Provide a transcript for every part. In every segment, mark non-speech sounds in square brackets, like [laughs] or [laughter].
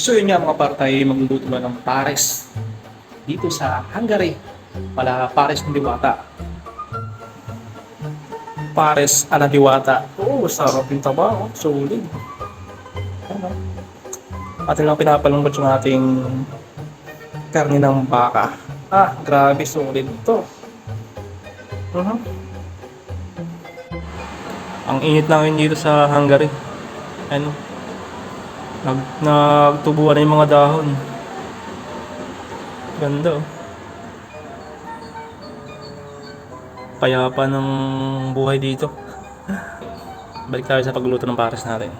So yun nga mga partay, magluluto na ng pares dito sa Hungary. Pala pares ng diwata. Pares ala diwata. Oo, oh, sarap yung taba. Oh. Solid. Ano? Atin lang pinapalungkot yung ating karne ng baka. Ah, grabe, solid to. Mhm. Ang init namin dito sa Hungary. Ano? Nag, nagtubuan na yung mga dahon. Ganda oh. Payapa ng buhay dito. [laughs] Balik tayo sa pagluto ng pares natin.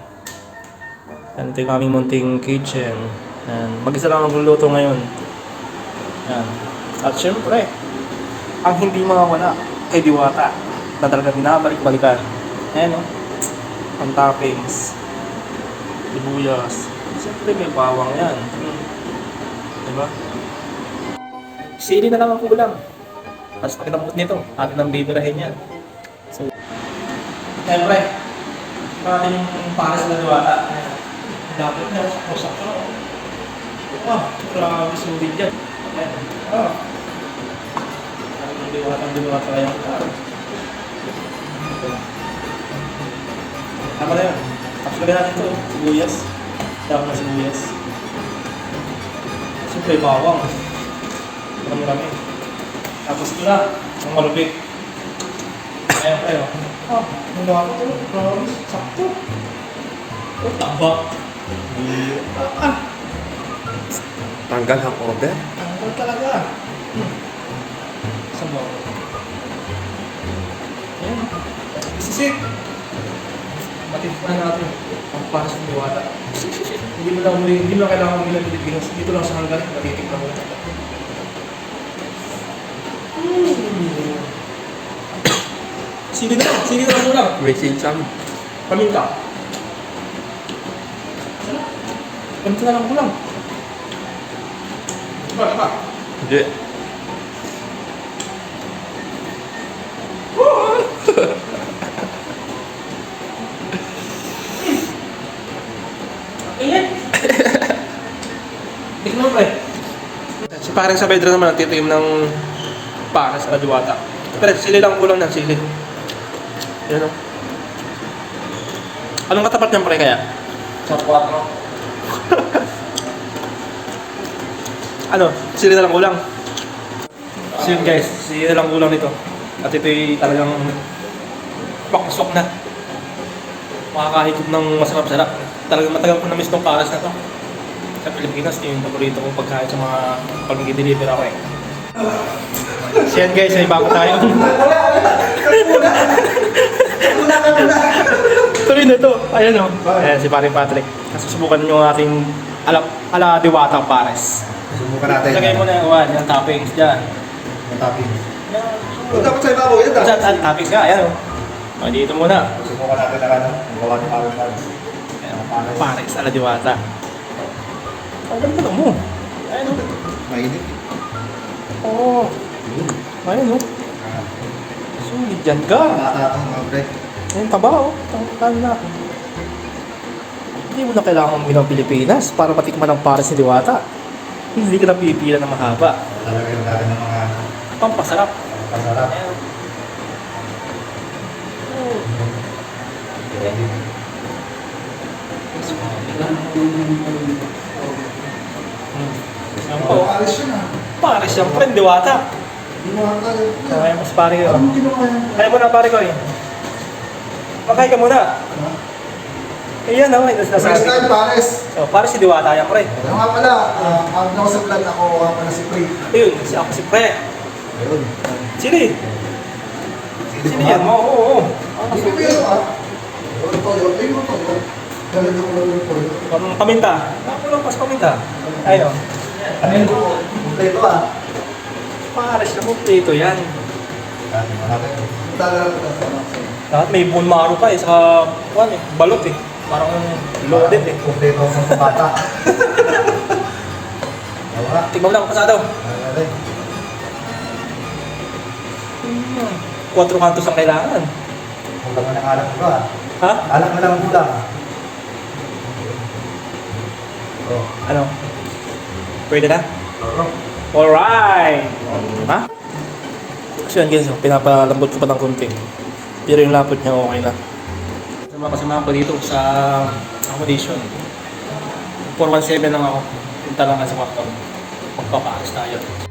Yan, ito yung aming munting kitchen. Yan, mag-isa lang ang magluluto ngayon. Yan. At syempre, ang hindi mawawala kay Diwata na talaga binabalik-balikan. Ayan oh. Ang toppings sibuyas. Siyempre may bawang yan. Hmm. Diba? Sili na lang ang kulang. Tapos pag kinamot nito, atin ang bibirahin yan. So, siyempre, yung pares na diwata. Dapat na, usap ko. Ah, grabe sulit yan. Ayan. Ah. Ang diwata, ang diwata yan. Tama na yan. Lagyan natin ito, sibuyas. Dami na sibuyas. Siyempre, bawang. Marami-rami. Tapos ito na, ang malupit. Ayan kayo. Ah, ang dami ito. Promise, sakto. Oh, taba. Ah, ah. Tanggal ang order. Tanggal talaga. Hmm. Saan ba? Ayan. Isisik. Matikman natin ang pares ng diwata. Hindi mo lang muli, hindi mo lang kailangan muli ng Pilipinas. Dito lang sa Hungary, matitikman mo na. Mm. Sili na lang, sili na lang muna. May sinsam. Paminta. Paminta na lang ko lang. Diba, diba? Hindi. Ingat! [laughs] Tignan mo, pre. Si parang sa bedroom naman, nagtitiim ng para sa diwata. Pero sili lang kulang ng sili. Yan o. Anong katapat niyan, pre, kaya? Sa 4. [laughs] ano? Sili na lang kulang. So yun guys, sili na lang kulang nito. At ito'y talagang pakasok na makakahigop ng masarap-sarap. Talagang matagal ko na-miss tong paras na to. Sa Pilipinas, ito yung paborito kong pagkain sa mga pag nag-deliver ako eh. So yan guys, may bago tayo. Tuloy na to. Ayan o. Ayan si Paring Patrick. Nasusubukan yung ating ala, ala diwata pares. Subukan natin. Lagay mo na yung, one, yung toppings dyan. Ang topping. Kung dapat sa ibabaw yan, dapat. toppings nga, ayan o. O, dito muna. Subukan natin na ano, ang gawa ni Paris Paris. Pares ala diwata. Ang ganda mo. Ayan o. Mainit. Oo. Ayun, no? Sulit dyan ka. Matatang mga pre. Ayun, taba, oh. Tangkal na. Hindi mo na kailangan ng Pilipinas para matikman ang para si Diwata. Hindi ka na pipila na mahaba. Lalagyan natin ng mga Pampasarap. pasarap. Ayan. Oh. Hmm. Ayan po. Paris yun ah. Pare siyang friend, Diwata. Ginawa ka. Kaya mas pare ko. Yan? Kaya mo na pare ko eh. Makain ka muna. Ayan oh, ito First sinasabi. time Paris. So, para si Diwata yan, pre. Ano nga pala, ah, ang ako sa vlog ako, ako pala si Pre. Ayun, si ako si Pre. Ayun. Sili. Sili yan, oo, oo, oo. Hindi ko yun ah. Yun to, yun to, yun to, yun. Lalagyan ko lang yun po. Parang paminta. Ako lang pas paminta. Ayun. Ayun po. Kompleto ah. Para siya kompleto yan. Kasi marami. Talaga sa. Lahat may bone marrow pa eh, sa kuwan eh, balot eh. Parang loaded eh. Kompleto sa mga bata. Wala. Tignan mo lang pasado. Ayun. Hmm. Quatro kantos ang kailangan. Kulang na ng alam ko ah. Ha? Alam mo lang kulang. Oh. Ano? Pwede na? Oo. Alright! Ha? Kasi yan guys, oh, pinapalambot ko pa ng konti. Pero yung lapot niya okay na. Kasama ko dito sa accommodation. 417 lang ako. Punta lang sa kwarto. Magpapaalis tayo.